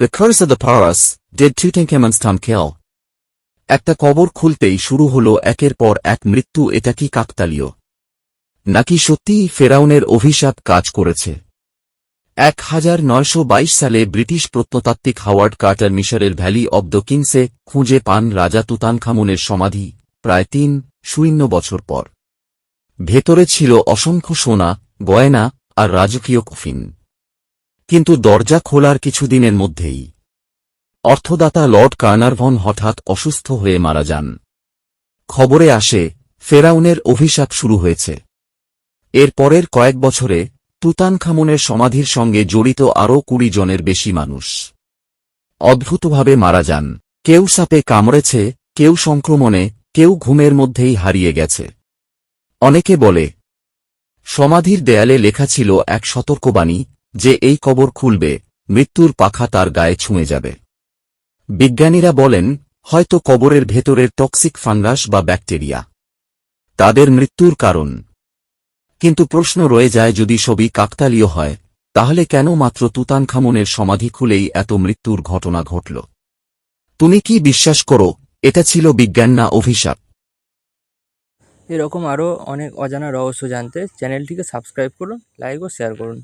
The Curse of the Paras, Did Tutankhamun's Tomb Kill? একটা কবর খুলতেই শুরু হলো একের পর এক মৃত্যু এটা কি কাকতালীয়? নাকি সত্যিই ফেরাউনের অভিশাপ কাজ করেছে? এক হাজার নয়শো বাইশ সালে ব্রিটিশ প্রত্নতাত্ত্বিক হাওয়ার্ড কার্টার মিশরের ভ্যালি অব দ্য কিংসে খুঁজে পান রাজা তুতানখামুনের সমাধি প্রায় তিন শূন্য বছর পর। ভেতরে ছিল অসংখ্য সোনা গয়না আর রাজকীয় কফিন। কিন্তু দরজা খোলার কিছুদিনের মধ্যেই অর্থদাতা লর্ড কার্নারভন হঠাৎ অসুস্থ হয়ে মারা যান। খবরে আসে, ফেরাউনের অভিশাপ শুরু হয়েছে। এর পরের কয়েক বছরে তুতানখামুনের সমাধির সঙ্গে জড়িত আরও কুড়ি জনের বেশি মানুষ অদ্ভুতভাবে মারা যান। কেউ সাপে কামড়েছে, কেউ সংক্রমণে, কেউ ঘুমের মধ্যেই হারিয়ে গেছে। অনেকে বলে, সমাধির দেয়ালে লেখা ছিল এক সতর্কবাণী যে এই কবর খুলবে, মৃত্যুর পাখা তার গায়ে ছুঁয়ে যাবে। বিজ্ঞানীরা বলেন, হয়তো কবরের ভেতরের টক্সিক ফাঙ্গাস বা ব্যাকটেরিয়া। তাদের মৃত্যুর কারণ। কিন্তু প্রশ্ন রয়ে যায় যদি সবই কাকতালীয় হয়, তাহলে কেন মাত্র তুতানখামনের সমাধি খুলেই এত মৃত্যুর ঘটনা ঘটল? তুমি কি বিশ্বাস করো, এটা ছিল বিজ্ঞান না অভিশাপ? এরকম আরও অনেক অজানা রহস্য জানতে চ্যানেলটিকে সাবস্ক্রাইব করুন, লাইক ও শেয়ার করুন।